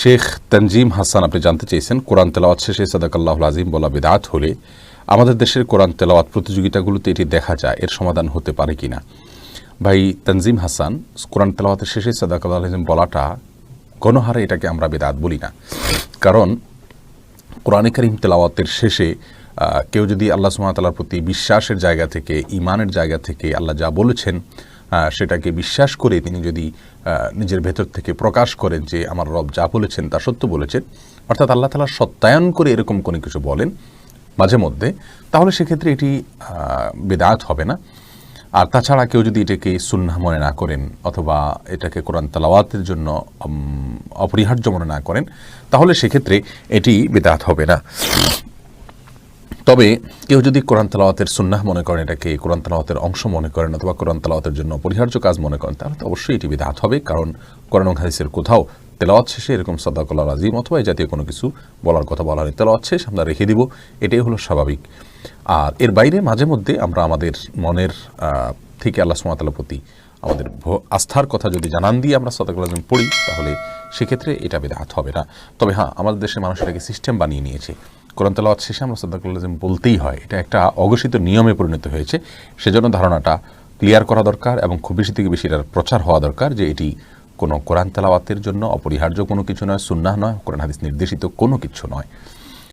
শেখ তনজিম হাসান, আপনি জানতে চেয়েছেন, কোরআন তেলাওয়াত শেষে সাদাকাল্লাহ আজিম বলা বেদাত হলে আমাদের দেশের কোরআন তেলাওয়াত প্রতিযোগিতাগুলোতে এটি দেখা যায়, এর সমাধান হতে পারে কি না ভাই, তনজিম হাসান, কোরআন তেলাওয়াতের শেষে সাদাকাল্লাহ আজিম বলাটা গণহারে এটাকে আমরা বেদাত বলি না। কারণ কোরআনে করিম তেলাওয়াতের শেষে কেউ যদি আল্লাহ সুমাতালার প্রতি বিশ্বাসের জায়গা থেকে ইমানের জায়গা থেকে আল্লাহ যা বলেছেন সেটাকে বিশ্বাস করে তিনি যদি নিজের ভেতর থেকে প্রকাশ করেন যে আমার রব যা বলেছেন তা সত্য বলেছেন, অর্থাৎ আল্লাহ তালা সত্যায়ন করে এরকম কোনো কিছু বলেন মাঝে মধ্যে, তাহলে সেক্ষেত্রে এটি বেদাত হবে না। আর তাছাড়া কেউ যদি এটাকে সুন্নাহ মনে না করেন অথবা এটাকে কোরআন তালাওয়াতের জন্য অপরিহার্য মনে না করেন, তাহলে সেক্ষেত্রে এটি বেদাত হবে না। তবে কেউ যদি কোরআন তালাওয়াতের সুন্নাহ মনে করেন, এটাকে কোরআন তালাওয়াতের অংশ মনে করেন অথবা কোরআন তালাওয়াতের জন্য অপরিহার্য কাজ মনে করেন, তাহলে তো অবশ্যই এটি বিধাত হবে। কারণ কোরআন হাদিসের কোথাও তেলাওয়াত শেষে এরকম সাদাকল্লা রাজিম অথবা এই জাতীয় কোনো কিছু বলার কথা বলা হয় তেলাওয়াত শেষ আমরা রেখে দিব, এটাই হলো স্বাভাবিক। আর এর বাইরে মাঝে মধ্যে আমরা আমাদের মনের থেকে আল্লাহ সুমাতালার প্রতি আমাদের আস্থার কথা যদি জানান দিয়ে আমরা সদাকুল আজম পড়ি, তাহলে সেক্ষেত্রে এটা বেদাত হবে না। তবে হ্যাঁ আমাদের দেশের মানুষ এটাকে সিস্টেম বানিয়ে নিয়েছে। কোরআন তেলাওয়াত শেষে আমরা সদাকুল আজম বলতেই হয়, এটা একটা অঘোষিত নিয়মে পরিণত হয়েছে। সেজন্য ধারণাটা ক্লিয়ার করা দরকার এবং খুব বেশি থেকে বেশি এটার প্রচার হওয়া দরকার যে এটি কোনো কোরআন তেলাওয়াতের জন্য অপরিহার্য কোনো কিছু নয় সুন্না নয়, কোরআন হাদিস নির্দেশিত কোনো কিছু নয়।